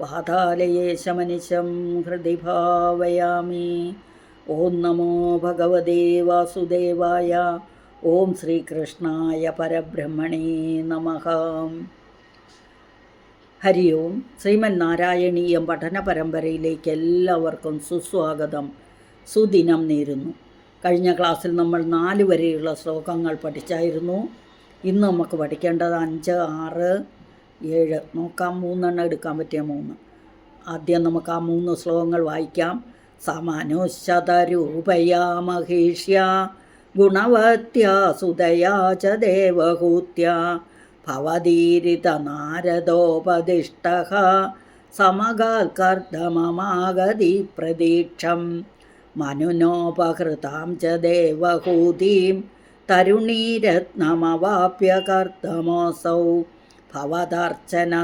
വാതാലയേശമനിശം ഹൃദി ഭാവയാമി ഓം നമോ ഭഗവതേ വാസുദേവായ ഓം ശ്രീകൃഷ്ണായ പരബ്രഹ്മണേ നമഃ ഹരി ഓം ശ്രീമൻ നാരായണീയം പഠന പരമ്പരയിലേക്ക് എല്ലാവർക്കും സുസ്വാഗതം. സുദിനം നേരുന്നു. കഴിഞ്ഞ ക്ലാസ്സിൽ നമ്മൾ നാല് വരെയുള്ള ശ്ലോകങ്ങൾ പഠിച്ചായിരുന്നു. ഇന്ന് നമുക്ക് പഠിക്കേണ്ടത് അഞ്ച് ആറ് ഏഴ്. നോക്കാം മൂന്നെണ്ണം എടുക്കാൻ പറ്റിയ മൂന്ന്. ആദ്യം നമുക്ക് ആ മൂന്ന് ശ്ലോകങ്ങൾ വായിക്കാം. സമനുശതരൂപയാ മഹീഷ്യ ഗുണവത്യാ സുതയാ ച ദേവഹൂത്യ ഭവതീരിത നാരദോപദിഷ്ട സമഗാൽക്കർദ്ദമമാഗതി പ്രതീക്ഷം മനുനോപഹൃതാം ച ദേവഹൂതീം തരുണീരത്നമവാപ്യ കർത്തമോസൗ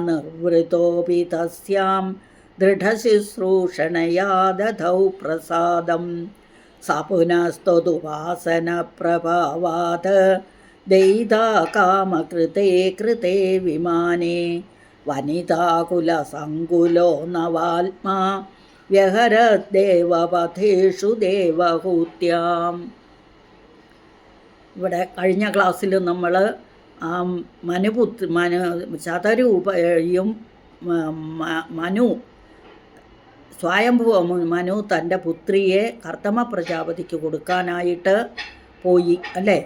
നിർവൃതോപി തസ്യാം ദൃഢശുശ്രൂഷണയാ ദധൗ പ്രസാദം. സ പുനസ്തുതുപാസന പ്രഭാവാത് ദയിതാ കാമകൃതേ കൃതേ വിമാനേ. വനിതാകുലസങ്കുലോ നവാത്മാ വ്യഹരദ്ദേവപഥേഷു ദേവഹൂത്യാം. ഇവിടെ കഴിഞ്ഞ ക്ലാസ്സിൽ നമ്മൾ ആ മനുപുത്ര മനു ശതരൂപയും മനു സ്വയംഭൂ മനു തന്റെ പുത്രിയെ കർത്തമ പ്രജാപതിക്ക് കൊടുക്കാനായിട്ട് പോയി അല്ലേ?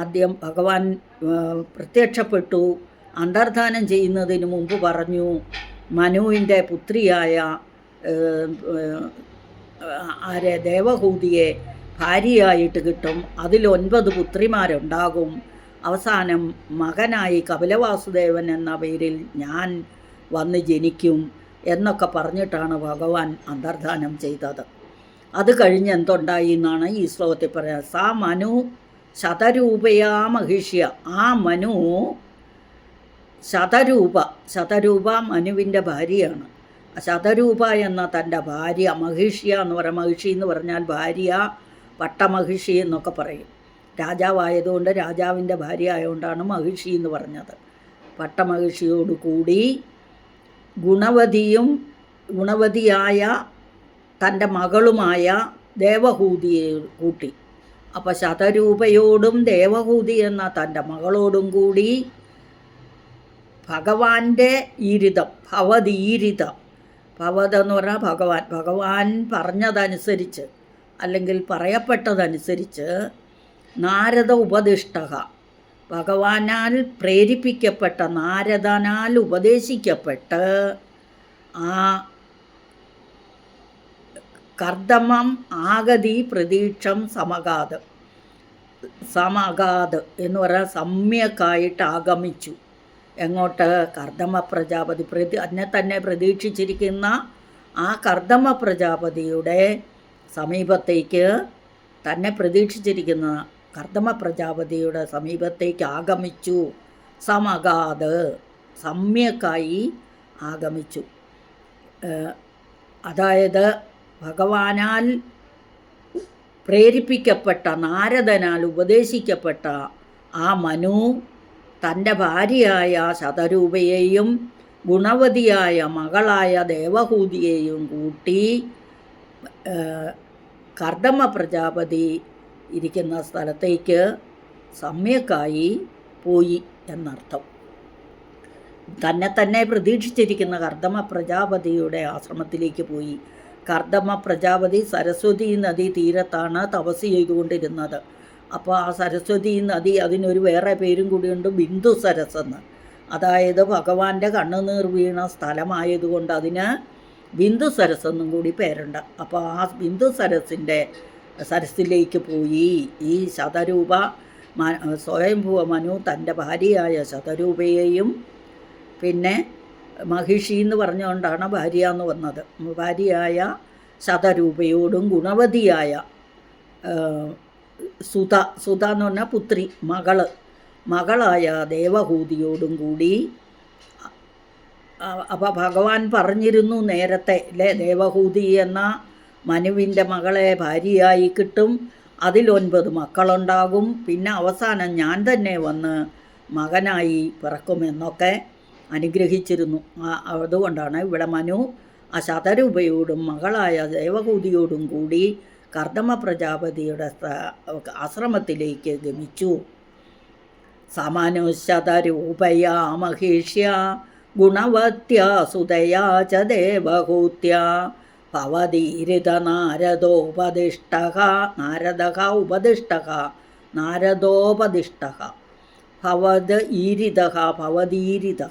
ആദ്യം ഭഗവാൻ പ്രത്യക്ഷപ്പെട്ടു അന്തർധാനം ചെയ്യുന്നതിന് മുമ്പ് പറഞ്ഞു മനുവിന്റെ പുത്രിയായ ആരെ ദേവഹൂതിയെ ഭാര്യയായിട്ട് കിട്ടും. അതിൽ ഒൻപത് പുത്രിമാരുണ്ടാകും. അവസാനം മകനായി കപിലവാസുദേവൻ എന്ന പേരിൽ ഞാൻ വന്ന് ജനിക്കും എന്നൊക്കെ പറഞ്ഞിട്ടാണ് ഭഗവാൻ അന്തർധാനം ചെയ്തത്. അത് കഴിഞ്ഞ് എന്തുണ്ടായി എന്നാണ് ഈ ശ്ലോകത്തിൽ പറയുന്നത്. സാ മനു ശതരൂപയാ മഹിഷ്യ. ആ മനു ശതരൂപ ശതരൂപ മനുവിന്റെ ഭാര്യയാണ്. ശതരൂപ എന്ന തന്റെ ഭാര്യ മഹിഷ്യ എന്ന് പറയാം മഹിഷി എന്ന് പറഞ്ഞാൽ ഭാര്യ പട്ടമഹിഷി എന്നൊക്കെ പറയും. രാജാവായതുകൊണ്ട് രാജാവിന്റെ ഭാര്യ ആയതുകൊണ്ടാണ് മഹിഷി എന്ന് പറഞ്ഞത്. പട്ടമഹിഷിയോട് കൂടി ഗുണവതിയും ഗുണവതിയായ തന്റെ മകളുമായ ദേവഹൂതിയെ കൂട്ടി. അപ്പോൾ ശതരൂപയോടും ദേവഹൂതി എന്ന തന്റെ മകളോടും കൂടി ഭഗവാന്റെ ഈരിതം ഭവതീരിതം ഭവത് എന്ന് പറഞ്ഞാൽ ഭഗവാൻ ഭഗവാൻ പറഞ്ഞതനുസരിച്ച് അല്ലെങ്കിൽ പറയപ്പെട്ടതനുസരിച്ച് നാരദ ഉപദിഷ്ടക ഭഗവാനാൽ പ്രേരിപ്പിക്കപ്പെട്ട നാരദനാൽ ഉപദേശിക്കപ്പെട്ട് ആ കർദമം ആഗതി പ്രതീക്ഷം സമകാത് സമഗാത് എന്ന് പറയാൻ സമ്യക്കായിട്ട് ആഗമിച്ചു. എങ്ങോട്ട്? കർദമ പ്രജാപതി പ്രതി എന്നെ തന്നെ പ്രതീക്ഷിച്ചിരിക്കുന്ന ആ കർദമ പ്രജാപതിയുടെ സമീപത്തേക്ക് തന്നെ പ്രതീക്ഷിച്ചിരിക്കുന്ന കർദമ പ്രജാപതിയുടെ സമീപത്തേക്ക് ആഗമിച്ചു. സമഗാത് സമ്യക്കായി ആഗമിച്ചു. അതായത് ഭഗവാനാൽ പ്രേരിപ്പിക്കപ്പെട്ട നാരദനാൽ ഉപദേശിക്കപ്പെട്ട ആ മനു തന്റെ ഭാര്യയായ ശതരൂപയെയും ഗുണവതിയായ മകളായ ദേവഹൂതിയെയും കൂട്ടി കർദമ പ്രജാപതി ഇരിക്കുന്ന സ്ഥലത്തേക്ക് സമ്യക്കായി പോയി എന്നർത്ഥം. തന്നെ തന്നെ പ്രതീക്ഷിച്ചിരിക്കുന്ന കർദമ പ്രജാപതിയുടെ ആശ്രമത്തിലേക്ക് പോയി. കർദമ പ്രജാപതി സരസ്വതി നദി തീരത്താണ് തപസ് ചെയ്തുകൊണ്ടിരുന്നത്. അപ്പോൾ ആ സരസ്വതി നദി അതിനൊരു വേറെ പേരും കൂടിയുണ്ട് ബിന്ദു സരസ് എന്ന്. അതായത് ഭഗവാന്റെ കണ്ണുനീർ വീണ സ്ഥലമായതുകൊണ്ട് അതിന് ബിന്ദു സരസ് എന്നും കൂടി പേരുണ്ട്. അപ്പോൾ ആ ബിന്ദു സരസിന്റെ സരസിലേക്ക് പോയി. ഈ ശതരൂപ സ്വയംഭൂവ മനു തന്റെ ഭാര്യയായ ശതരൂപയെയും പിന്നെ മഹിഷി എന്ന് പറഞ്ഞുകൊണ്ടാണ് ഭാര്യ എന്ന് വന്നത്. ഭാര്യയായ ശതരൂപയോടും ഗുണവതിയായ സുധ സുധ എന്ന് പറഞ്ഞാൽ പുത്രി മകൾ. മകളായ ദേവഹൂതിയോടും കൂടി അപ്പോൾ ഭഗവാൻ പറഞ്ഞിരുന്നു നേരത്തെ അല്ലേ ദേവഹൂതി എന്ന മനുവിന്റെ മകളെ ഭാര്യയായി കിട്ടും. അതിലൊൻപത് മക്കളുണ്ടാകും. പിന്നെ അവസാനം ഞാൻ തന്നെ വന്ന് മകനായി പിറക്കുമെന്നൊക്കെ അനുഗ്രഹിച്ചിരുന്നു. അതുകൊണ്ടാണ് ഇവിടെ മനു ആ ശതരൂപയോടും മകളായ ദേവകൂതിയോടും കൂടി കർദമ പ്രജാപതിയുടെ ആശ്രമത്തിലേക്ക് ഗമിച്ചു. സമനുശതരൂപയാ മഹിഷ്യ ഗുണവത്യ സുതയാ ച ഭവതീരിത നാരദോപദിഷ്ട നാരദ ഉപദിഷ്ട നാരദോപദിഷ്ട ഭവത് ഈരിത ഭവതീരിത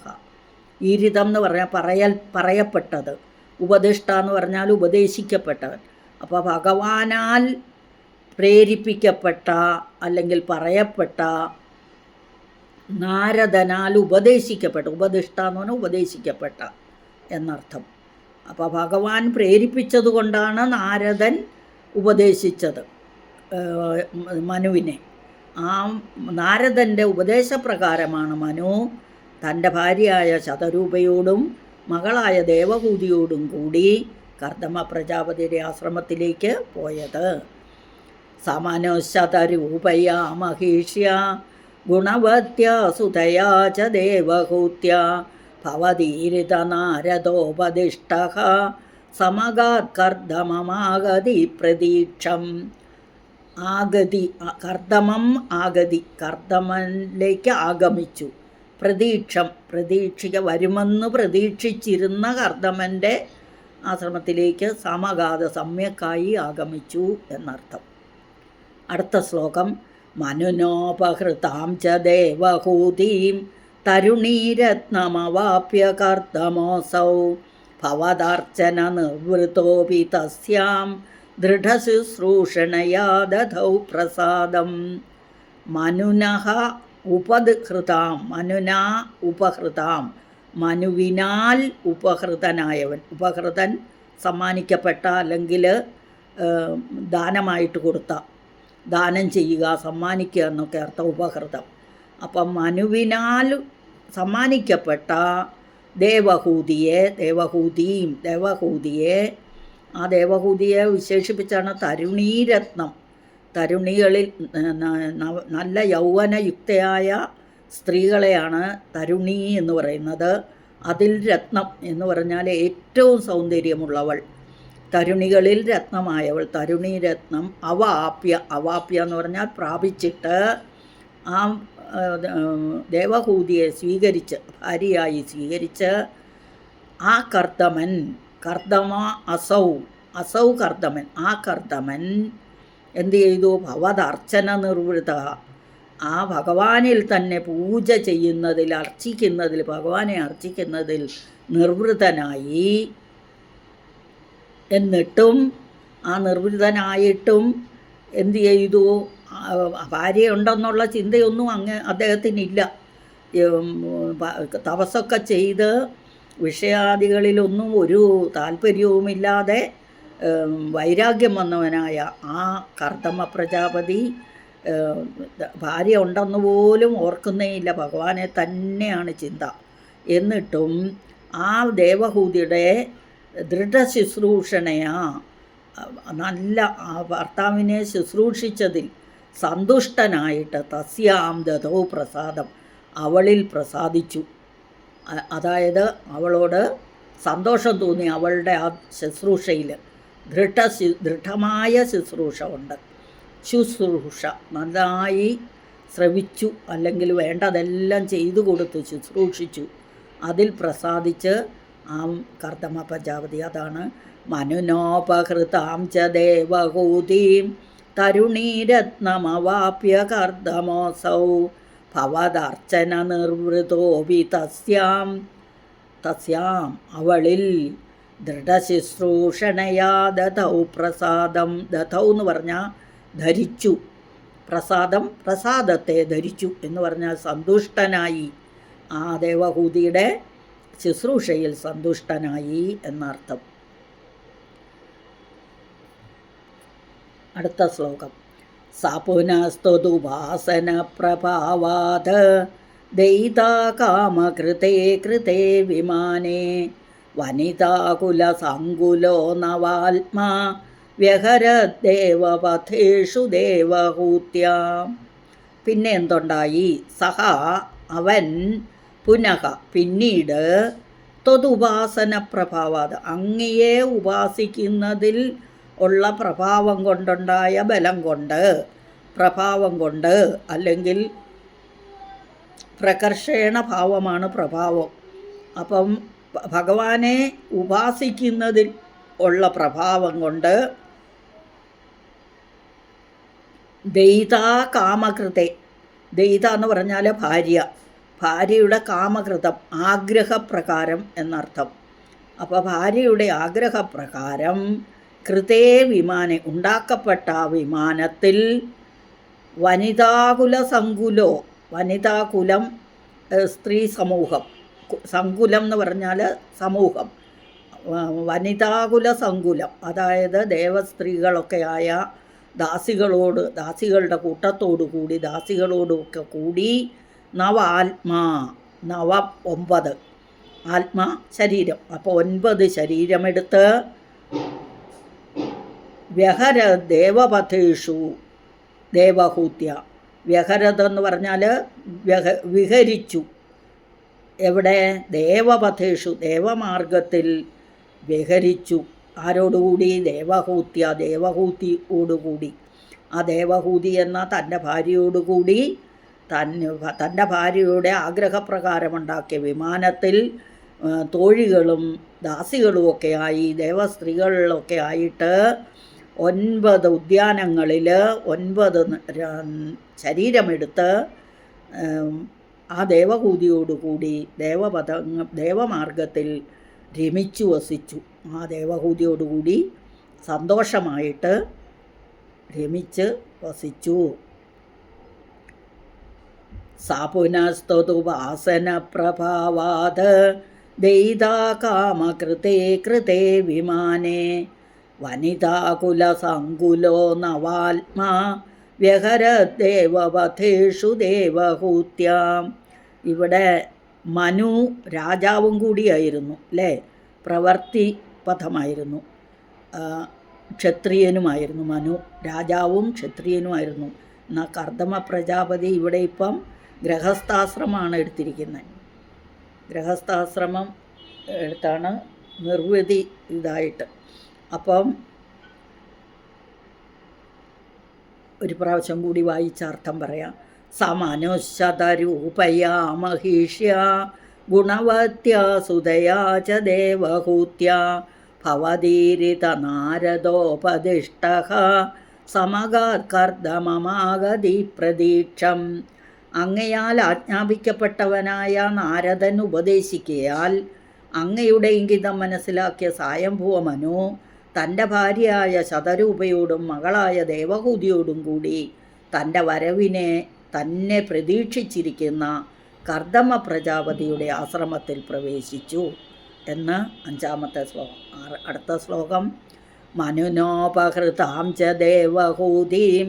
ഈരിതം എന്ന് പറഞ്ഞാൽ പറയൽ പറയപ്പെട്ടത്. ഉപദിഷ്ട എന്ന് പറഞ്ഞാൽ ഉപദേശിക്കപ്പെട്ടവൻ. അപ്പോൾ ഭഗവാനാൽ പ്രേരിപ്പിക്കപ്പെട്ട അല്ലെങ്കിൽ പറയപ്പെട്ട നാരദനാൽ ഉപദേശിക്കപ്പെട്ട ഉപദിഷ്ട എന്ന് പറഞ്ഞാൽ ഉപദേശിക്കപ്പെട്ട എന്നർത്ഥം. അപ്പോൾ ഭഗവാൻ പ്രേരിപ്പിച്ചത് കൊണ്ടാണ് നാരദൻ ഉപദേശിച്ചത് മനുവിനെ. ആ നാരദന്റെ ഉപദേശപ്രകാരമാണ് മനു തന്റെ ഭാര്യയായ ശതരൂപയോടും മകളായ ദേവഭൂതിയോടും കൂടി കർദമ പ്രജാപതിയുടെ ആശ്രമത്തിലേക്ക് പോയത്. സമനുശതരൂപയാ മഹീഷ്യ ഗുണവത്യ സുതയാ ച ദേവഹൂത്യ നാരദോപദിഷ്ട സമഗാത്കർദമമാഗതി പ്രതീക്ഷം. ആഗതി കർദമം ആഗതി കർദമനിലേക്ക് ആഗമിച്ചു. പ്രതീക്ഷം പ്രതീക്ഷിക്ക വരുമെന്ന് പ്രതീക്ഷിച്ചിരുന്ന കർദമന്റെ ആശ്രമത്തിലേക്ക് സമഗാത സമ്യക്കായി ആഗമിച്ചു എന്നർത്ഥം. അടുത്ത ശ്ലോകം മനുനോപഹൃതാം ച ദേവഹൂതീം കർദമോസൗ ഭവദർച്ചന നിർവൃതോപി തസ്യാം ദൃഢശുശ്രൂഷണയാ ദധൗ പ്രസാദം. മനുനഹ ഉപദൃതാം മനുനാ ഉപഹൃതാം. മനുവിനാൽ ഉപഹൃതനായവൻ. ഉപഹൃതൻ സമ്മാനിക്കപ്പെട്ട അല്ലെങ്കിൽ ദാനമായിട്ട് കൊടുത്ത ദാനം ചെയ്യുക സമ്മാനിക്കുക എന്നൊക്കെ അർത്ഥം ഉപഹൃതം. അപ്പം മനുവിനാൽ സമ്മാനിക്കപ്പെട്ട ദേവഹൂതിയെ ദേവഹൂതിയും ദേവഹൂതിയെ ആ ദേവഹൂതിയെ വിശേഷിപ്പിച്ചാണ് തരുണീരത്നം. തരുണികളിൽ നല്ല യൗവനയുക്തയായ സ്ത്രീകളെയാണ് തരുണി എന്ന് പറയുന്നത്. അതിൽ രത്നം എന്ന് പറഞ്ഞാൽ ഏറ്റവും സൗന്ദര്യമുള്ളവൾ. തരുണികളിൽ രത്നമായവൾ. തരുണി രത്നം അവാപ്യ അവാപ്യ എന്ന് പറഞ്ഞാൽ പ്രാപിച്ചിട്ട് ആ, ദേവഹൂതിയെ സ്വീകരിച്ച് ഭാര്യയായി സ്വീകരിച്ച് ആ കർത്തമൻ കർത്തമ അസൗ അസൗ കർത്തമൻ ആ കർത്തമൻ എന്ത് ചെയ്തു? ഭവതർച്ചന നിർവൃത. ആ ഭഗവാനിൽ തന്നെ പൂജ ചെയ്യുന്നതിൽ അർച്ചിക്കുന്നതിൽ ഭഗവാനെ അർച്ചിക്കുന്നതിൽ നിർവൃതനായി. എന്നിട്ടും ആ നിർവൃതനായിട്ടും എന്തു ചെയ്തു? ഭാര്യയുണ്ടെന്നുള്ള ചിന്തയൊന്നും അങ്ങ് അദ്ദേഹത്തിനില്ല. തപസ്സൊക്കെ ചെയ്ത് വിഷയാദികളിലൊന്നും ഒരു താല്പര്യവുമില്ലാതെ വൈരാഗ്യം വന്നവനായ ആ കർദമ പ്രജാപതി ഭാര്യ ഉണ്ടെന്ന് പോലും ഓർക്കുന്നേയില്ല ഭഗവാനെ തന്നെയാണ് ചിന്ത. എന്നിട്ടും ആ ദേവഹൂതിയുടെ ദൃഢശുശ്രൂഷണയാ നല്ല ആ ഭർത്താവിനെ ശുശ്രൂഷിച്ചതിൽ സന്തുഷ്ടനായിട്ട് തസ്യാം ദതോ പ്രസാദം. അവളിൽ പ്രസാദിച്ചു. അതായത് അവളോട് സന്തോഷം തോന്നി അവളുടെ ആ ശുശ്രൂഷയിൽ. ദൃഢ ദൃഢമായ ശുശ്രൂഷ ഉണ്ട്. ശുശ്രൂഷ നന്നായി ശ്രവിച്ചു അല്ലെങ്കിൽ വേണ്ടതെല്ലാം ചെയ്തു കൊടുത്തു ശുശ്രൂഷിച്ചു. അതിൽ പ്രസാദിച്ച് ആം കർദമ പ്രജാപതി. അതാണ് മനുനോപഹൃതാം ച ഭവദർച്ചന നിർവൃതോപി തസ്യാം. തസ്യാം അവളിൽ ദൃഢശുശ്രൂഷണയാ ദതൗ പ്രസാദം. ദതൗ എന്ന് പറഞ്ഞാൽ ധരിച്ചു. പ്രസാദം പ്രസാദത്തെ ധരിച്ചു എന്ന് പറഞ്ഞാൽ സന്തുഷ്ടനായി. ആ ദേവഹൂതിയുടെ ശുശ്രൂഷയിൽ സന്തുഷ്ടനായി എന്നർത്ഥം. അടുത്ത ശ്ലോകം. സപുനസ്തുതുപാസന പ്രഭാവാത് ദയിതാ കാമകൃതേ കൃതേ വിമാനേ വനിതാകുലസങ്കുലോ നവാത്മാ വ്യഹരദേവപഥേഷു ദേവഹൂത്യ. പിന്നെ എന്തുണ്ടായി? സഹ അവൻ പുനഃ പിന്നീട് തൊതുപാസന പ്രഭാവാത് അങ്ങയെ ഉപാസിക്കുന്നതിൽ ഉള്ള പ്രഭാവം കൊണ്ടുണ്ടായ ബലം കൊണ്ട് പ്രഭാവം കൊണ്ട് അല്ലെങ്കിൽ പ്രകർഷേണ ഭാവമാണ് പ്രഭാവം. അപ്പം ഭഗവാനെ ഉപാസിക്കുന്നതിൽ ഉള്ള പ്രഭാവം കൊണ്ട് ദൈതാ കാമകൃതെ. ദയിത എന്ന് പറഞ്ഞാൽ ഭാര്യ. ഭാര്യയുടെ കാമകൃതം ആഗ്രഹപ്രകാരം എന്നർത്ഥം. അപ്പോൾ ഭാര്യയുടെ ആഗ്രഹപ്രകാരം കൃതേ വിമാനെ ഉണ്ടാക്കപ്പെട്ട ആ വിമാനത്തിൽ വനിതാകുല സങ്കുലോ വനിതാകുലം സ്ത്രീ സമൂഹം സങ്കുലം എന്ന് പറഞ്ഞാൽ സമൂഹം വനിതാകുല സങ്കുലം അതായത് ദേവസ്ത്രീകളൊക്കെ ആയ ദാസികളോട് ദാസികളുടെ കൂട്ടത്തോടു കൂടി ദാസികളോടൊക്കെ കൂടി നവ ആത്മാ നവ ഒമ്പത് ആത്മാ ശരീരം. അപ്പോൾ ഒൻപത് ശരീരമെടുത്ത് വ്യഹര ദേവപഥേഷു ദേവഹൂത്യ. വ്യഹരത് എന്ന് പറഞ്ഞാൽ വ്യഹ വിഹരിച്ചു. എവിടെ? ദേവപഥേഷു ദേവമാർഗത്തിൽ വിഹരിച്ചു. ആരോടുകൂടി? ദേവഹൂത്യ ദേവഹൂതിയോടുകൂടി. ആ ദേവഹൂതി എന്ന തന്റെ ഭാര്യയോടുകൂടി തന്നെ തന്റെ ഭാര്യയുടെ ആഗ്രഹപ്രകാരമുണ്ടാക്കിയ വിമാനത്തിൽ തോഴികളും ദാസികളുമൊക്കെ ആയി ദേവസ്ത്രീകളിലൊക്കെ ആയിട്ട് ഒൻപത് ഉദ്യാനങ്ങളിൽ ഒൻപത് ശരീരമെടുത്ത് ആ ദേവഹൂതിയോടുകൂടി ദേവപദ ദേവമാർഗത്തിൽ രമിച്ചു വസിച്ചു. ആ ദേവഹൂതിയോടുകൂടി സന്തോഷമായിട്ട് രമിച്ച് വസിച്ചു. സാപുനസ്തുവാസന പ്രഭാവാത് ദൈതാ കാമകൃതേ കൃതേ വിമാനേ വനിതാകുലസങ്കുലോ നവാത്മാ വ്യഹരദേവപഥേഷു ദേവഹൂത്യാം. ഇവിടെ മനു രാജാവും കൂടിയായിരുന്നു അല്ലേ? പ്രവർത്തി പഥമായിരുന്നു. ക്ഷത്രിയനുമായിരുന്നു മനു. രാജാവും ക്ഷത്രിയനുമായിരുന്നു. എന്നാൽ കർദമ പ്രജാപതി ഇവിടെ ഇപ്പം ഗ്രഹസ്ഥാശ്രമമാണ് എടുത്തിരിക്കുന്നത്. ഗ്രഹസ്ഥാശ്രമം എടുത്താണ് നിർവൃതി ഇതായിട്ട് അപ്പം ഒരു പ്രാവശ്യം കൂടി വായിച്ച അർത്ഥം പറയാം. സമനുശതരൂപയാ മഹിഷ്യ ഗുണവത്യാ സുതയാ ച ദേവഹൂത്യ ഭവതീരിത നാരദോപദിഷ്ട സമഗാത്കർദ്ദമമാഗതി പ്രതീക്ഷം അങ്ങയാൽ ആജ്ഞാപിക്കപ്പെട്ടവനായ നാരദൻ ഉപദേശിക്കയാൽ അങ്ങയുടെ ഇംഗിതം മനസ്സിലാക്കിയ സായംഭൂവ മനു തന്റെ ഭാര്യയായ ശതരൂപയോടും മകളായ ദേവഹൂതിയോടും കൂടി തന്റെ വരവിനെ തന്നെ പ്രതീക്ഷിച്ചിരിക്കുന്ന കർദമ പ്രജാപതിയുടെ ആശ്രമത്തിൽ പ്രവേശിച്ചു എന്ന് അഞ്ചാമത്തെ ശ്ലോകം. അടുത്ത ശ്ലോകം. മനുനോപഹൃതാം ച ദേവഹൂതീം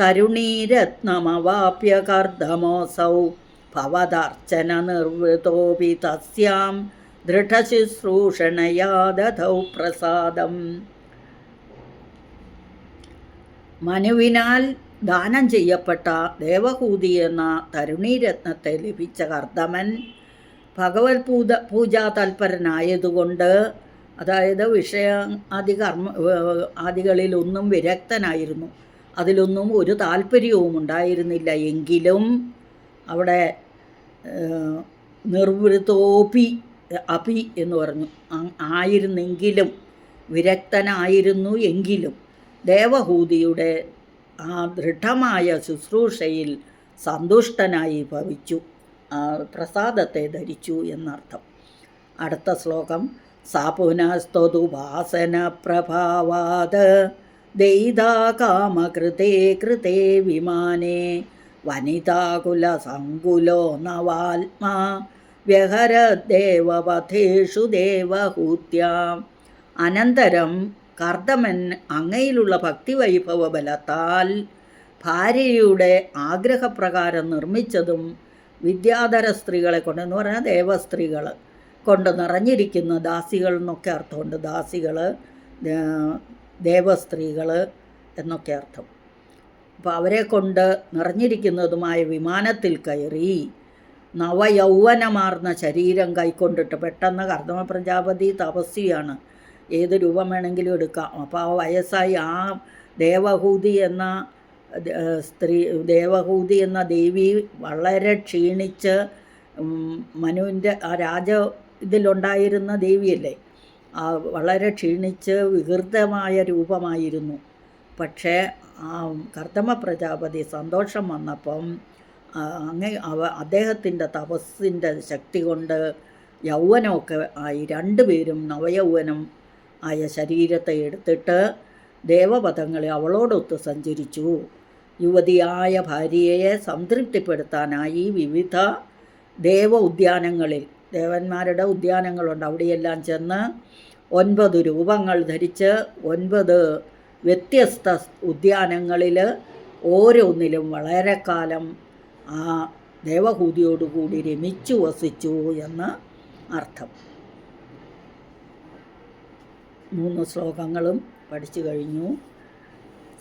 തരുണീരത്നമവാപ്യ കർദമോസൗ ഭവദർച്ചന നിർവൃതോപി തസ്യാം ദധൗ പ്രസാദം. മനുവിനാൽ ദാനം ചെയ്യപ്പെട്ട ദേവഹൂതി എന്ന തരുണീരത്നത്തെ ലഭിച്ച കർദ്ദമൻ ഭഗവത് പൂജ പൂജാ തൽപരനായതുകൊണ്ട് അതായത് വിഷയ ആദി കർമ്മ ആദികളിലൊന്നും വിരക്തനായിരുന്നു. അതിലൊന്നും ഒരു താല്പര്യവും ഉണ്ടായിരുന്നില്ല എങ്കിലും അവിടെ നിർവൃതോപി അപി എന്ന് പറഞ്ഞു. ആയിരുന്നെങ്കിലും വിരക്തനായിരുന്നു എങ്കിലും ദേവഹൂതിയുടെ ആ ദൃഢമായ ശുശ്രൂഷയിൽ സന്തുഷ്ടനായി ഭവിച്ചു. പ്രസാദത്തെ ധരിച്ചു എന്നർത്ഥം. അടുത്ത ശ്ലോകം. സാപുനസ്തുതുപാസന പ്രഭാവാത് ദയിതാ കാമകൃതേ കൃതേ വിമാനേ വനിതാകുലസങ്കുലോ നവാത്മാ വ്യഹരദേവപഥേഷു ദേവഹൂത്യാം. അനന്തരം കർദമൻ അങ്ങയിലുള്ള ഭക്തിവൈഭവ ബലത്താൽ ഭാര്യയുടെ ആഗ്രഹപ്രകാരം നിർമ്മിച്ചതും വിദ്യാധര സ്ത്രീകളെ കൊണ്ട് എന്ന് പറഞ്ഞാൽ ദേവസ്ത്രീകൾ കൊണ്ട് നിറഞ്ഞിരിക്കുന്ന ദാസികൾ എന്നൊക്കെ അർത്ഥമുണ്ട്. ദാസികൾ ദേവസ്ത്രീകൾ എന്നൊക്കെ അർത്ഥം. അപ്പോൾ അവരെ കൊണ്ട് നിറഞ്ഞിരിക്കുന്നതുമായ വിമാനത്തിൽ കയറി നവയൗവനമാർന്ന ശരീരം കൈക്കൊണ്ടിട്ട് പെട്ടെന്ന് കർദമ പ്രജാപതി തപസ്വിയാണ് ഏത് രൂപം വേണമെങ്കിലും എടുക്കാം. അപ്പോൾ ആ വയസ്സായി ആ ദേവഹൂതി എന്ന സ്ത്രീ ദേവഹൂതി എന്ന ദേവി വളരെ ക്ഷീണിച്ച് മനുവിന്റെ ആ രാജ ഇതിലുണ്ടായിരുന്ന ദേവിയല്ലേ? ആ വളരെ ക്ഷീണിച്ച് വികൃതമായ രൂപമായിരുന്നു. പക്ഷേ ആ കർദമ പ്രജാപതി സന്തോഷം വന്നപ്പം അങ്ങ് അവ അദ്ദേഹത്തിന്റെ തപസ്സിന്റെ ശക്തി കൊണ്ട് യൗവനമൊക്കെ ആയി. രണ്ടുപേരും നവയൗവനം ആയ ശരീരത്തെ എടുത്തിട്ട് ദേവപഥങ്ങളെ അവളോടൊത്ത് സഞ്ചരിച്ചു. യുവതിയായ ഭാര്യയെ സംതൃപ്തിപ്പെടുത്താനായി വിവിധ ദേവ ഉദ്യാനങ്ങളിൽ ദേവന്മാരുടെ ഉദ്യാനങ്ങളുണ്ട്. അവിടെയെല്ലാം ചെന്ന് ഒൻപത് രൂപങ്ങൾ ധരിച്ച് ഒൻപത് വ്യത്യസ്ത ഉദ്യാനങ്ങളിൽ ഓരോന്നിലും വളരെ കാലം ആ ദേവഹൂതിയോടുകൂടി രമിച്ചു വസിച്ചു എന്ന് അർത്ഥം. മൂന്ന് ശ്ലോകങ്ങളും പഠിച്ചു കഴിഞ്ഞു.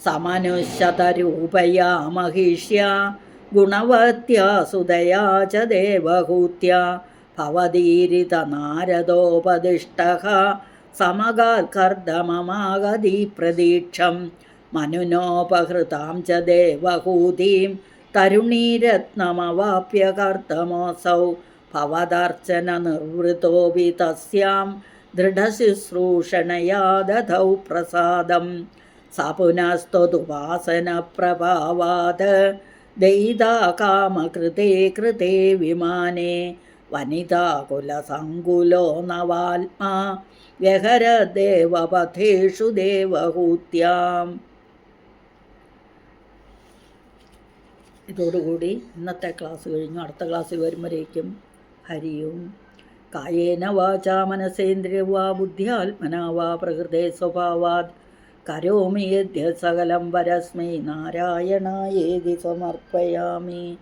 സമനുശതരൂപയാ മഹിഷ്യ ഗുണവത്യ സുതയാ ച ദേവഹൂത്യ ഭവതീരിത നാരദോപദിഷ്ട സമഗാത്കർദ്ദമമാഗതി പ്രതീക്ഷം മനുനോപഹൃതാം ച ദേവഹൂതിം തരുണീരത്നമവാപ്യ കർത്തമോസൗ ഭവദർച്ചന നിർവൃതോപി തസ്യാം ദൃഢശുശ്രൂഷണയാ ദധൗ പ്രസാദം. സ പുനസ്ത്വതുപാസനപ്രഭാവാത് ദയിതാ കാമകൃതേ കൃതേ വിമാനെ വനിതാകുലസങ്കുലോ നവാത്മാ വ്യഹരദേവപഥേഷു ദേവഹൂത്യാം ഇതോടുകൂടി ഇന്നത്തെ ക്ലാസ് കഴിഞ്ഞു. അടുത്ത ക്ലാസ്സിൽ വരുമ്പോഴേക്കും ഹരിയും കായേന വാചാ മനസേന്ദ്രിയവാ ബുദ്ധ്യാത്മനാ വാ പ്രകൃതേ സ്വഭാവാത് കരോമി യദ്യ സകലം വരസ്മൈ നാരായണായേതി സമർപ്പയാമി.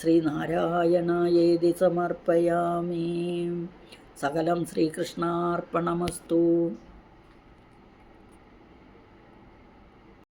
ശ്രീനാരായണായേതി സമർപ്പയാമി. സകലം ശ്രീകൃഷ്ണാർപ്പണമസ്തു.